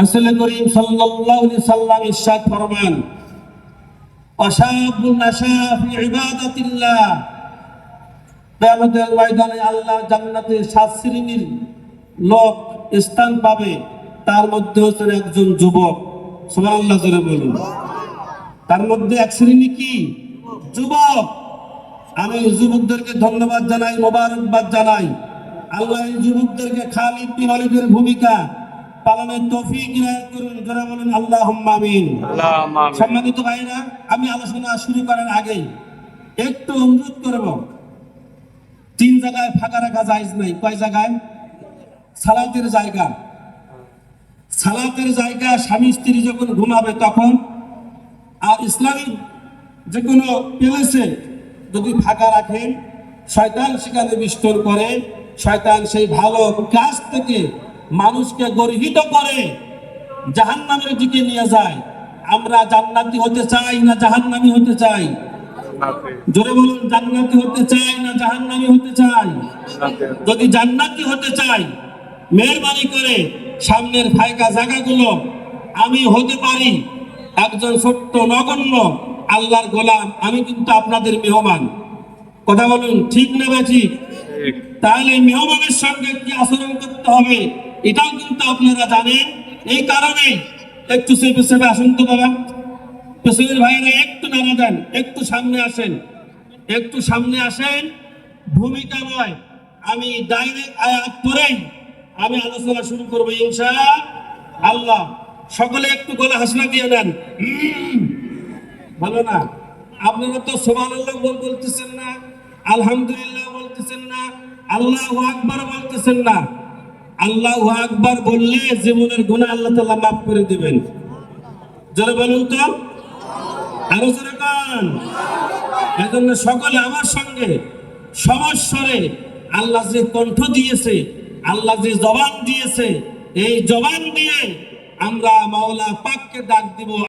রাসূল করিম সাল্লাল্লাহু আলাইহি সাল্লাম ইরশাদ ফরমান অশাবুন নাশা ফি ইবাদাতিল্লাহ। কিয়ামতের ময়দানে আল্লাহ জান্নাতে সাত শ্রেণির লোক স্থান পাবে, তার মধ্যে হচ্ছেন একজন যুবক। সুবহানাল্লাহ, জোরে বলুন। তার মধ্যে এক শ্রেণি কি? যুবক। আমি যুবকদেরকে ধন্যবাদ জানাই, মোবারকবাদ জানাই। আল্লাহ যুবকদেরকে খালিদ বিন ভূমিকা পালনের তৌফিক ইনায়াত করুন যারা বলেন আল্লাহ আমিন। সম্মানিত ভাইরা আমি আলোচনা শুরু করার আগেই একটু অনুরোধ করব। তিন জায়গায় ফাঁকা রাখা যায় নাই। কয় জায়গায়? সালাতের জায়গা। সালাতের জায়গা স্বামী স্ত্রী যখন ঘুমাবে তখন আর ইসলামিক যে কোনো প্যালেসে যদি ফাঁকা রাখেন শয়তান সেখানে বিস্তর করে শয়তান সেই ভালো কাজ থেকে মানুষকে গর্হিত করে জাহান্নামের দিকে নিয়ে যায়। আমরা জান্নাতি হতে চাই না জাহান্নামি হতে চাই? জোরে বলুন জান্নাতি হতে চাই না জাহান্নামি হতে চাই? যদি জান্নাতি হতে চাই মেহরবানি করে সামনের ফায়কা জায়গাগুলো আমি হতে পারি। একজন ছোট্ট নগণ্য আল্লাহর গোলাম আমি কিন্তু আপনাদের মেহমান। কথা বলুন ঠিক ঠিক? ঠিক। তাহলে মেহমানের সঙ্গে কি আচরণ করতে হবে? এটাও কিন্তু আপনারা জানেন। এই কারণে একটু চেপে চেপে আসুন তো বাবা। পেছনের ভাইরা একটু নাড়া দেন একটু সামনে আসেন। একটু সামনে আসেন ভূমিকা নয় আমি ডাইরেক্ট আয়াত পরেই আমি আলোচনা শুরু করব ইনশা আল্লাহ সকলে একটু গলা হাসনা দিয়ে উম, ভালো না? আপনারা তো সোমান আল্লাহ বল বলতেছেন না আলহামদুলিল্লাহ বলতেছেন না আল্লাহ আকবার বলতেছেন না। আল্লাহ আকবার বললে জীবনের গুণা আল্লাহ তালা মাফ করে দিবেন। যারা বলুন তো। আরও যারা এজন্য সকলে আমার সঙ্গে সমস্বরে আল্লাহ যে কণ্ঠ দিয়েছে, আল্লাহ যে জবান দিয়েছে, এই জবান দিয়ে আমরা মাওলা পাককে ডাক দিব।